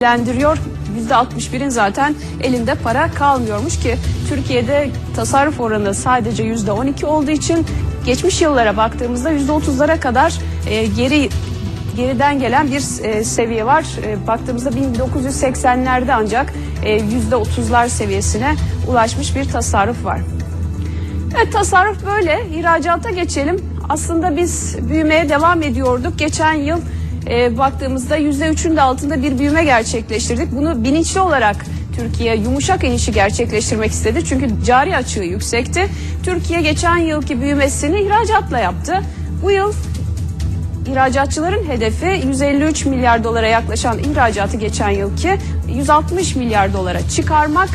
ilgilendiriyor. %61'in zaten elinde para kalmıyormuş ki Türkiye'de tasarruf oranı sadece %12 olduğu için geçmiş yıllara baktığımızda %30'lara kadar e, geri geriden gelen bir e, seviye var. E, baktığımızda 1980'lerde ancak e, %30'lar seviyesine ulaşmış bir tasarruf var. Evet tasarruf böyle. İhracata geçelim. Aslında biz büyümeye devam ediyorduk. Geçen yıl e, baktığımızda %3'ün de altında bir büyüme gerçekleştirdik. Bunu bilinçli olarak Türkiye yumuşak inişi gerçekleştirmek istedi. Çünkü cari açığı yüksekti. Türkiye geçen yılki büyümesini ihracatla yaptı. Bu yıl İhracatçıların hedefi 153 milyar dolara yaklaşan ihracatı geçen yılki 160 milyar dolara çıkarmak.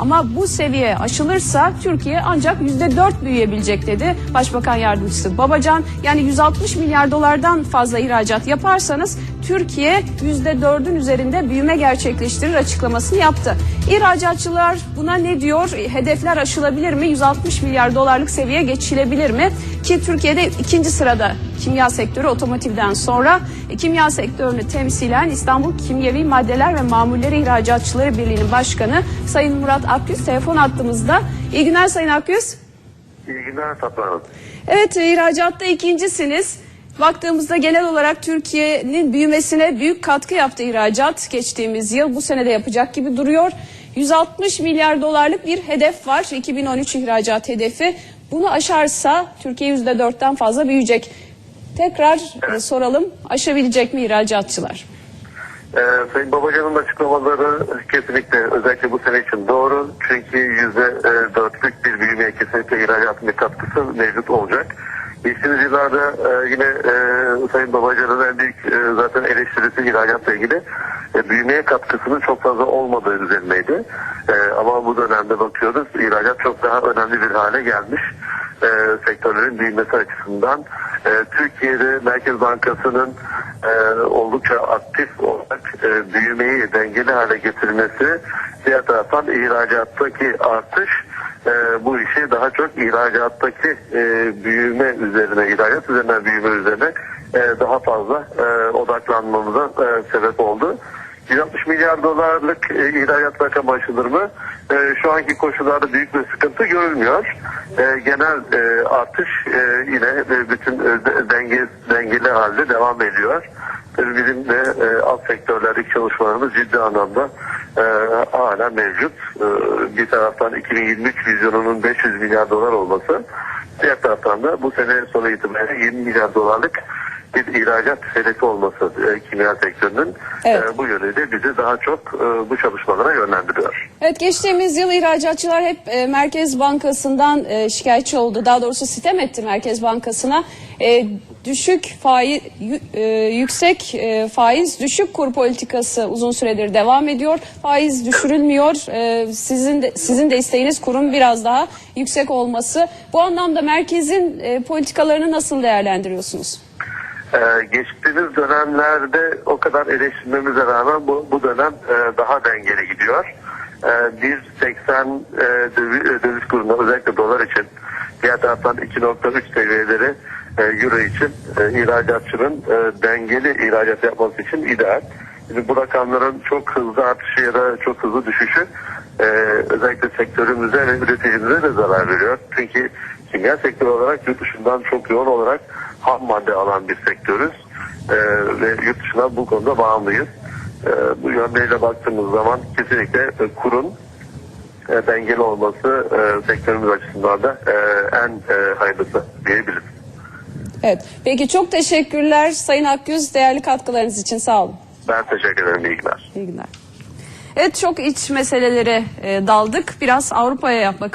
Ama bu seviye aşılırsa Türkiye ancak %4 büyüyebilecek dedi Başbakan Yardımcısı Babacan. Yani 160 milyar dolardan fazla ihracat yaparsanız Türkiye %4'ün üzerinde büyüme gerçekleştirir açıklamasını yaptı. İhracatçılar buna ne diyor? Hedefler aşılabilir mi? 160 milyar dolarlık seviye geçilebilir mi? Ki Türkiye'de ikinci sırada kimya sektörü otomotivden sonra e, kimya sektörünü temsilen İstanbul Kimyevi Maddeler ve Mamulleri İhracatçıları Birliği'nin başkanı Sayın Murat Akgüz telefon attığımızda. İyi günler Sayın Akgüz. İyi günler Fatma Hanım. Evet ihracatta ikincisiniz. Baktığımızda genel olarak Türkiye'nin büyümesine büyük katkı yaptı ihracat geçtiğimiz yıl. Bu sene de yapacak gibi duruyor. 160 milyar dolarlık bir hedef var. 2013 ihracat hedefi. Bunu aşarsa Türkiye %4'ten fazla büyüyecek. Tekrar e, soralım aşabilecek mi ihracatçılar? Ee, Sayın Babacan'ın açıklamaları kesinlikle özellikle bu sene için doğru. Çünkü yüzde e, dörtlük bir büyümeye kesinlikle ihracatın bir katkısı mevcut olacak. Geçtiğimiz yıllarda e, yine e, Sayın Babacan'ın en büyük e, zaten eleştirisi ihracatla ilgili e, büyümeye katkısının çok fazla olmadığı üzerineydi. E, ama bu dönemde bakıyoruz ihracat çok daha önemli bir hale gelmiş. E, sektörlerin büyümesi açısından. E, Türkiye'de Merkez Bankası'nın e, oldukça aktif olarak e, büyümeyi dengeli hale getirmesi diğer taraftan ihracattaki artış e, bu işi daha çok ihracattaki büyüme üzerine, ihracat üzerine büyüme üzerine daha fazla odaklanmamıza sebep oldu. 160 milyar dolarlık e, ihracat rakamı aşılır mı? E, şu anki koşullarda büyük bir sıkıntı görülmüyor. E, genel e, artış e, yine e, bütün e, de- denge, dengeli halde devam ediyor. Tabii bizim de e, alt sektörlerdeki çalışmalarımız ciddi anlamda e, hala mevcut. E, bir taraftan 2023 vizyonunun 500 milyar dolar olması, diğer taraftan da bu sene sonu itibariyle 20 milyar dolarlık bir ihracat hedefi olması e, kimya sektörünün Evet. e, bu yönüyle bizi daha çok e, bu çalışmalara yönlendiriyor. Evet geçtiğimiz yıl ihracatçılar hep e, Merkez Bankası'ndan e, şikayetçi oldu. Daha doğrusu sitem etti Merkez Bankası'na. E, düşük faiz, yüksek e, faiz, düşük kur politikası uzun süredir devam ediyor. Faiz düşürülmüyor. E, sizin de, sizin de isteğiniz kurun biraz daha yüksek olması. Bu anlamda merkezin e, politikalarını nasıl değerlendiriyorsunuz? Ee, geçtiğimiz dönemlerde o kadar eleştirmemize rağmen bu, bu dönem e, daha dengeli gidiyor. Ee, 1.80 e, döviz, döviz kurunda özellikle dolar için diğer taraftan 2.3 seviyeleri e, euro için e, ihracatçının e, dengeli ihracat yapması için ideal. Şimdi bu rakamların çok hızlı artışı ya da çok hızlı düşüşü e, özellikle sektörümüze ve üreticimize de zarar veriyor. Çünkü kimya sektörü olarak yurt dışından çok yoğun olarak ham madde alan bir sektörüz E, ve yurt dışına bu konuda bağımlıyız. E, bu yöndeyle baktığımız zaman kesinlikle e, kurun e, dengeli olması e, sektörümüz açısından da e, en e, hayırlısı diyebiliriz. Evet. Peki çok teşekkürler Sayın Akgüz değerli katkılarınız için sağ olun. Ben teşekkür ederim. İyi günler. İyi günler. Evet çok iç meselelere e, daldık. Biraz Avrupa'ya bakalım.